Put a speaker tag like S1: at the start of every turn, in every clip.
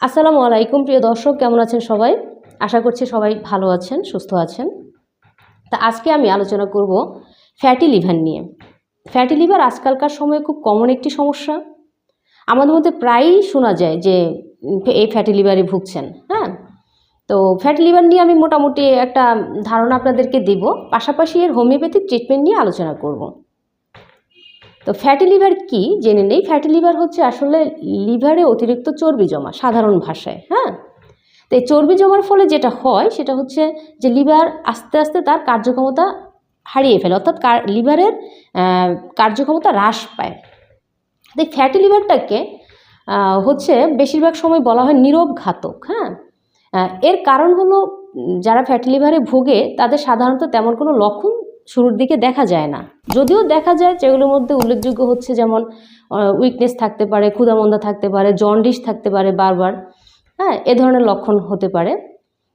S1: আসসালামু আলাইকুম, প্রিয় দর্শক, কেমন আছেন সবাই? আশা করছি সবাই ভালো আছেন, সুস্থ আছেন। তা আজকে আমি আলোচনা করব ফ্যাটি লিভার নিয়ে। ফ্যাটি লিভার আজকালকার সময়ে খুব কমন একটি সমস্যা। আমাদের মধ্যে প্রায়ই শোনা যায় যে এই ফ্যাটি লিভারে ভুগছেন হ্যাঁ? তো ফ্যাটি লিভার নিয়ে আমি মোটামুটি একটা ধারণা আপনাদেরকে দিব। পাশাপাশি এর হোমিওপ্যাথিক ট্রিটমেন্ট নিয়ে আলোচনা করব। তো ফ্যাটি লিভার কি? জেনে নেই। ফ্যাটি লিভার হচ্ছে আসলে লিভারে অতিরিক্ত চর্বি জমা, সাধারণ ভাষায় হ্যাঁ? তো এই চর্বি জমার ফলে যেটা হয়, সেটা হচ্ছে যে লিভার আস্তে আস্তে তার কার্যক্ষমতা হারিয়ে ফেলে, অর্থাৎ লিভারের কার্যক্ষমতা হ্রাস পায়। তো এই ফ্যাটি লিভারটাকে হচ্ছে বেশিরভাগ সময় বলা হয় নীরব ঘাতক হ্যাঁ এর কারণ হলো যারা ফ্যাটি লিভারে ভোগে, তাদের সাধারণত তেমন কোনো লক্ষণ শুরুর দিকে দেখা যায় না। যদিও দেখা যায় যেগুলোর মধ্যে উল্লেখযোগ্য হচ্ছে যেমন উইকনেস থাকতে পারে, ক্ষুধামন্দা থাকতে পারে জন্ডিস থাকতে পারে বারবার। হ্যাঁ এ ধরনের লক্ষণ হতে পারে।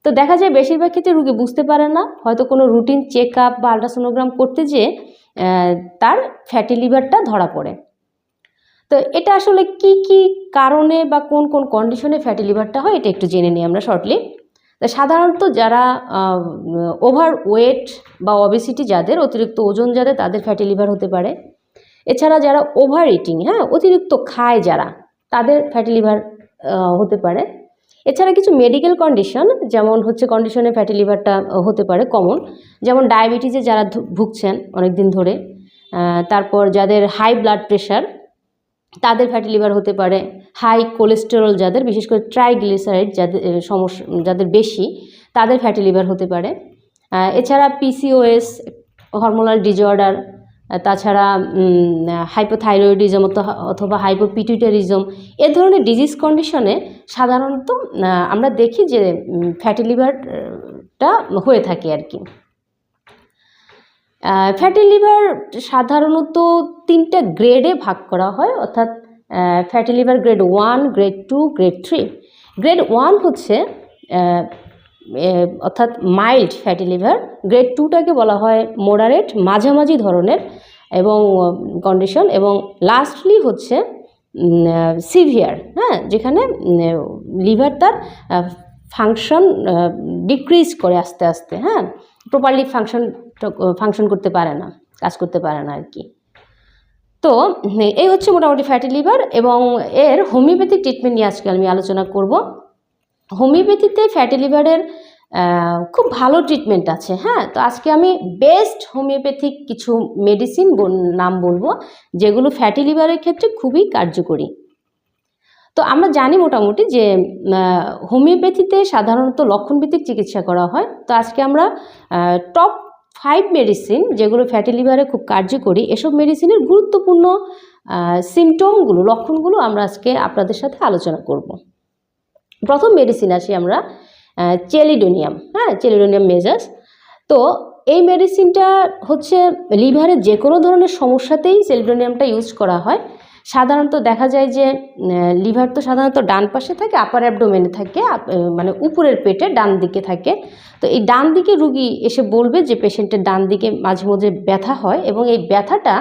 S1: তো দেখা যায় বেশিরভাগ ক্ষেত্রে রুগী বুঝতে পারে না। হয়তো কোনো রুটিন চেক আপ বা আলট্রাসোনোগ্রাম করতে যেয়ে তার ফ্যাটি লিভারটা ধরা পড়ে। তো এটা আসলে কি কি কারণে বা কোন কোন কন্ডিশনে ফ্যাটি লিভারটা হয়, এটা একটু জেনে নিই আমরা শর্টলি সাধারণত যারা ওভার ওয়েট বা অবেসিটি যাদের, অতিরিক্ত ওজন যাদের, তাদের ফ্যাটি লিভার হতে পারে। এছাড়া যারা ওভার ইটিং হ্যাঁ অতিরিক্ত খায় যারা, তাদের ফ্যাটি লিভার হতে পারে। এছাড়া কিছু মেডিকেল কন্ডিশন যেমন হচ্ছে কন্ডিশনে ফ্যাটি লিভারটা হতে পারে কমন যেমন ডায়াবেটিসে যারা ভুগছেন অনেক দিন ধরে তারপর যাদের হাই ব্লাড প্রেশার তাদের ফ্যাটি লিভার হতে পারে হাই কোলেস্টেরল যাদের, বিশেষ করে ট্রাইগ্লিসারাইড যাদের সমস্যা যাদের বেশি, তাদের ফ্যাটি লিভার হতে পারে। এছাড়া পিসিওএস হরমোনাল ডিজঅর্ডার তাছাড়া হাইপোথাইরয়েডিজম অথবা হাইপোপিটুইটারিজম এ ধরনের ডিজিজ কন্ডিশনে সাধারণত আমরা দেখি যে ফ্যাটি লিভারটা হয়ে থাকে আর কি। ফ্যাটি লিভার সাধারণত তিনটা গ্রেডে ভাগ করা হয়, অর্থাৎ fatty liver grade one grade two grade three grade one হচ্ছে অর্থাৎ মাইল্ড ফ্যাটি লিভার গ্রেড টুটাকে বলা হয় মোডারেট মাঝামাঝি ধরনের এবং কন্ডিশন এবং লাস্টলি হচ্ছে সিভিয়ার হ্যাঁ যেখানে লিভার তার ফাংশন ডিক্রিজ করে আস্তে আস্তে হ্যাঁ। প্রপারলি ফাংশন ফাংশন করতে পারে না, কাজ করতে পারে না আর কি। তো, এই হচ্ছে মোটামুটি ফ্যাটি লিভার এবং এর হোমিওপ্যাথিক ট্রিটমেন্ট নিয়ে আজকে আমি আলোচনা করব। হোমিওপ্যাথিতে ফ্যাটি লিভারের খুব ভালো ট্রিটমেন্ট আছে হ্যাঁ? তো আজকে আমি বেস্ট হোমিওপ্যাথিক কিছু মেডিসিন নাম বলব, যেগুলো ফ্যাটি লিভারের ক্ষেত্রে খুবই কার্যকরী। তো আমরা জানি মোটামুটি যে হোমিওপ্যাথিতে সাধারণত লক্ষণভিত্তিক চিকিৎসা করা হয়। তো আজকে আমরা টপ ফাইভ মেডিসিন যেগুলো ফ্যাটি লিভারে খুব কার্যকরী, এসব মেডিসিনের গুরুত্বপূর্ণ সিমটমগুলো লক্ষণগুলো আমরা আজকে আপনাদের সাথে আলোচনা করব। প্রথম মেডিসিন আসি আমরা চেলিডোনিয়াম হ্যাঁ? চেলিডোনিয়াম মেজাস তো এই মেডিসিনটা হচ্ছে লিভারের যে কোনো ধরনের সমস্যাতেই সেলিডোনিয়ামটা ইউজ করা হয়। সাধারণত দেখা যায় যে লিভার তো সাধারণত ডান পাশে থাকে আপার অ্যাবডোমেনে থাকে মানে উপরের পেটে ডান দিকে থাকে। তো এই ডান দিকে রুগী এসে বলবে যে, পেশেন্টের ডান দিকে মাঝে মধ্যে ব্যথা হয় এবং এই ব্যথাটা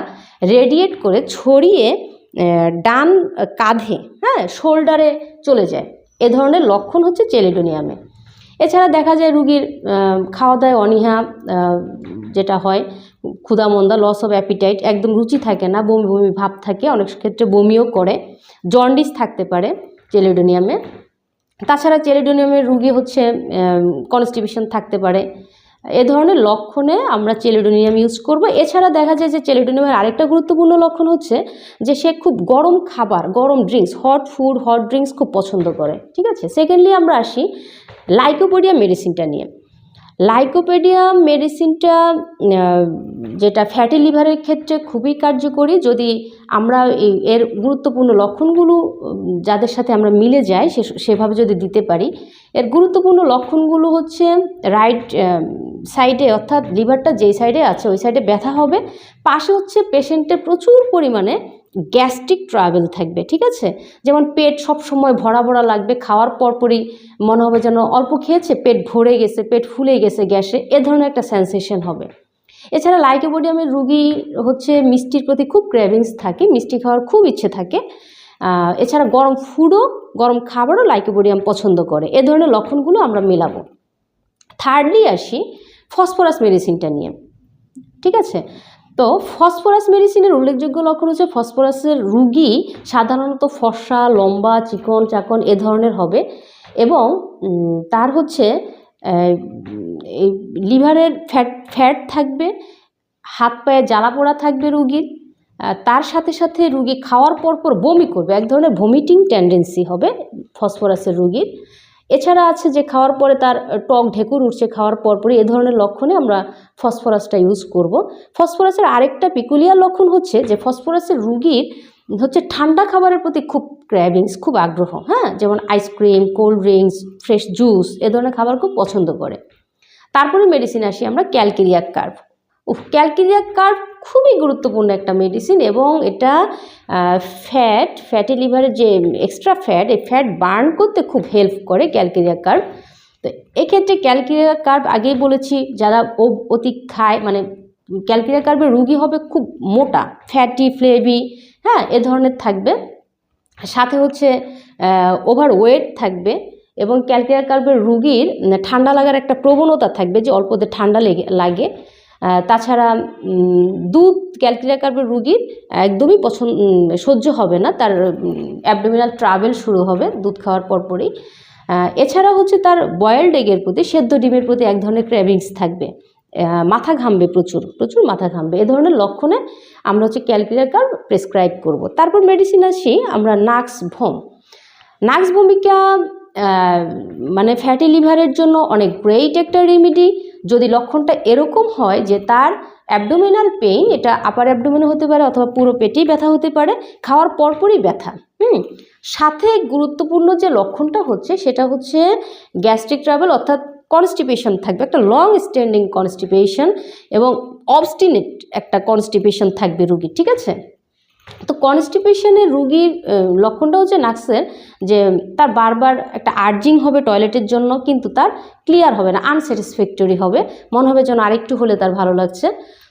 S1: রেডিয়েট করে ছড়িয়ে ডান কাঁধে হ্যাঁ শোল্ডারে চলে যায়। এ ধরনের লক্ষণ হচ্ছে চেলিডোনিয়ামে। এছাড়া দেখা যায় রুগীর খাওয়া দাওয়ায় অনীহা যেটা হয় ক্ষুধামন্দা লস অফ অ্যাপিটাইট একদম রুচি থাকে না, বমি বমি ভাব থাকে, অনেক ক্ষেত্রে বমিও করে। জন্ডিস থাকতে পারে চেলিডোনিয়ামে তাছাড়া চেলিডোনিয়ামের রুগী হচ্ছে কনস্টিবিউশন থাকতে পারে। এ ধরনের লক্ষণে আমরা চেলিডোনিয়াম ইউজ করব। এছাড়া দেখা যায় যে চেলিডোনিয়ামের আরেকটা গুরুত্বপূর্ণ লক্ষণ হচ্ছে যে সে খুব গরম খাবার, গরম drinks hot food hot drinks খুব পছন্দ করে। ঠিক আছে? সেকেন্ডলি আমরা আসি লাইকোপোডিয়া মেডিসিনটা নিয়ে। লাইকোপেডিয়া মেডিসিনটা যেটা ফ্যাটি লিভারের ক্ষেত্রে খুবই কার্যকরী, যদি আমরা এর গুরুত্বপূর্ণ লক্ষণগুলো যাদের সাথে আমরা মিলে যাই সেভাবে যদি দিতে পারি, এর গুরুত্বপূর্ণ লক্ষণগুলো হচ্ছে রাইট সাইডে অর্থাৎ লিভারটা যেই সাইডে আছে, ওই সাইডে ব্যথা হবে। পাশে হচ্ছে পেশেন্টের প্রচুর পরিমাণে গ্যাস্ট্রিক ট্রাভেল থাকবে, ঠিক আছে? যেমন পেট সব সময় ভরা ভরা লাগবে, খাওয়ার পরপরই মনে হবে যেন অল্প খেয়েছে, পেট ভরে গেছে, পেট ফুলে গেছে গ্যাসে, এ ধরনের একটা সেন্সেশন হবে। এছাড়া লাইকোপোডিয়ামের রুগী হচ্ছে মিষ্টির প্রতি খুব ক্রেভিংস থাকে, মিষ্টি খাওয়ার খুব ইচ্ছে থাকে। এছাড়া গরম ফুডও, গরম খাবারও লাইকোপোডিয়াম পছন্দ করে, এ ধরনের লক্ষণগুলো আমরা মেলাবো। থার্ডলি আসি ফসফরাস মেডিসিনটা নিয়ে, ঠিক আছে? তো ফসফরাস মেডিসিনের উল্লেখযোগ্য লক্ষণ হচ্ছে ফসফরাসের রুগী সাধারণত ফর্সা, লম্বা, চিকন, চাকন এ ধরনের হবে এবং তার হচ্ছে লিভারের ফ্যাট ফ্যাট থাকবে, হাত পায়ে জ্বালা পোড়া থাকবে রুগীর তার সাথে সাথে রুগী খাওয়ার পর পর বমি করবে, এক ধরনের ভমিটিং টেন্ডেন্সি হবে ফসফরাসের রুগীর। এছাড়া আছে যে খাওয়ার পরে তার টক ঢেকুর উঠছে খাওয়ার পর পরপরই এ ধরনের লক্ষণে আমরা ফসফরাসটা ইউজ করব। ফসফরাসের আরেকটা পিকুলিয়ার লক্ষণ হচ্ছে যে ফসফরাসের রুগীর হচ্ছে ঠান্ডা খাবারের প্রতি খুব ক্র্যাভিংস খুব আগ্রহ হ্যাঁ? যেমন ice cream cold drinks fresh juice এ ধরনের খাবার খুব পছন্দ করে। তারপরে মেডিসিন আসি আমরা ক্যালকেরিয়া কার্ভ উফ ক্যালকেরিয়া কার্ভ খুবই গুরুত্বপূর্ণ একটা মেডিসিন এবং এটা ফ্যাট ফ্যাটি লিভারের যে এক্সট্রা ফ্যাট এই ফ্যাট বার্ন করতে খুব হেল্প করে ক্যালকেরিয়া কার্ভ তো এক্ষেত্রে ক্যালকেরিয়া কার্ভ আগেই বলেছি, যারা অতি খায় মানে ক্যালকেরিয়া কার্ভের রুগী হবে খুব মোটা ফ্যাটি ফ্লেভি হ্যাঁ এ ধরনের থাকবে। সাথে হচ্ছে ওভার ওয়েট থাকবে এবং ক্যালকেরিয়া কার্ভের রুগীর ঠান্ডা লাগার একটা প্রবণতা থাকবে যে অল্পতে ঠান্ডা লেগে। তাছাড়া দুধ ক্যালকেরিয়া রুগীর একদমই পছন্দ সহ্য হবে না, তার অ্যাবডোমিনাল ট্রাভেল শুরু হবে দুধ খাওয়ার পরপরই। এছাড়া হচ্ছে তার বয়েলড এগের প্রতি, সেদ্ধ ডিমের প্রতি এক ধরনের ক্র্যাভিংস থাকবে। মাথা ঘামবে প্রচুর প্রচুর মাথা ঘামবে। এ ধরনের লক্ষণে আমরা হচ্ছে ক্যালকুলিয়ার কার্ভ প্রেসক্রাইব করব। তারপর মেডিসিন আসি, আমরা নাক্স ভোম। নাক্স ভূমিকা মানে ফ্যাটি লিভারের জন্য অনেক গ্রেট একটা রেমিডি যদি লক্ষণটা এরকম হয় যে তার অ্যাবডোমিনাল পেইন এটা আপার অ্যাবডোমিনে হতে পারে অথবা পুরো পেটেই ব্যথা হতে পারে, খাওয়ার পরপরই ব্যথা, হুম? সাথে গুরুত্বপূর্ণ যে লক্ষণটা হচ্ছে সেটা হচ্ছে গ্যাস্ট্রিক ট্রাভেল অর্থাৎ কনস্টিপেশন থাকবে, একটা লং স্ট্যান্ডিং কনস্টিপেশন এবং অবস্টিনেট একটা কনস্টিপেশন থাকবে রুগীর, ঠিক আছে? তো কনস্টিপেশনের রুগীর লক্ষণটা হচ্ছে নাক্সের যে তার বারবার একটা আর্জিং হবে টয়লেটের জন্য, কিন্তু তার ক্লিয়ার হবে না আনস্যাটিসফ্যাক্টরি হবে। মনে হবে যেন আরেকটু হলে তার ভালো লাগছে।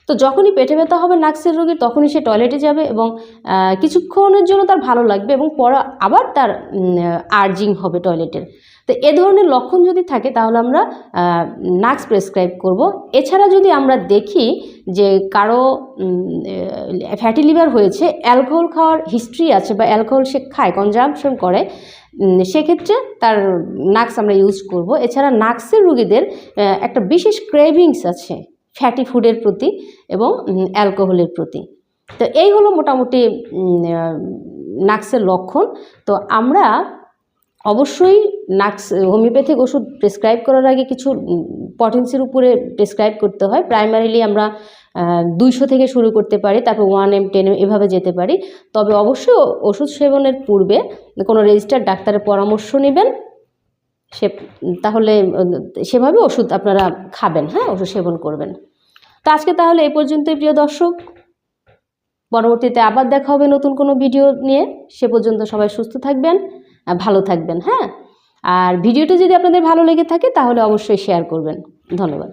S1: তো যখনই পেটে ব্যথা হবে নাক্সের রোগীর, তখনই সে টয়লেটে যাবে এবং কিছুক্ষণের জন্য তার ভালো লাগবে এবং পরে আবার তার আর্জিং হবে টয়লেটের তো এ ধরনের লক্ষণ যদি থাকে তাহলে আমরা নাক্স প্রেসক্রাইব করব। এছাড়া যদি আমরা দেখি যে কারও ফ্যাটি লিভার হয়েছে অ্যালকোহল খাওয়ার হিস্ট্রি আছে বা অ্যালকোহল সে খায় কনজাম্পশন করে সেক্ষেত্রে তার নাক্স আমরা ইউজ করব। এছাড়া নাক্সের রুগীদের একটা বিশেষ ক্রেভিংস আছে। ফ্যাটি ফুডের প্রতি এবং অ্যালকোহলের প্রতি। তো এই হলো মোটামুটি নাক্সের লক্ষণ। তো আমরা অবশ্যই নাক্স, হোমিওপ্যাথিক ওষুধ প্রেসক্রাইব করার আগে কিছু পটেন্সির উপরে প্রেসক্রাইব করতে হয়। প্রাইমারিলি আমরা দুইশো থেকে শুরু করতে পারি, তারপর ওয়ান এম টেন এম এভাবে যেতে পারি। তবে অবশ্যই ওষুধ সেবনের পূর্বে কোনো রেজিস্টার্ড ডাক্তারের পরামর্শ নেবেন। সে, তাহলে, সেভাবে ওষুধ আপনারা খাবেন হ্যাঁ? ওষুধ সেবন করবেন। তো আজকে তাহলে এই পর্যন্তই, প্রিয় দর্শক। পরবর্তীতে আবার দেখা হবে নতুন কোনো ভিডিও নিয়ে। সে পর্যন্ত সবাই সুস্থ থাকবেন ভালো থাকবেন হ্যাঁ? আর ভিডিওটি যদি আপনাদের ভালো লেগে থাকে, তাহলে অবশ্যই শেয়ার করবেন। ধন্যবাদ।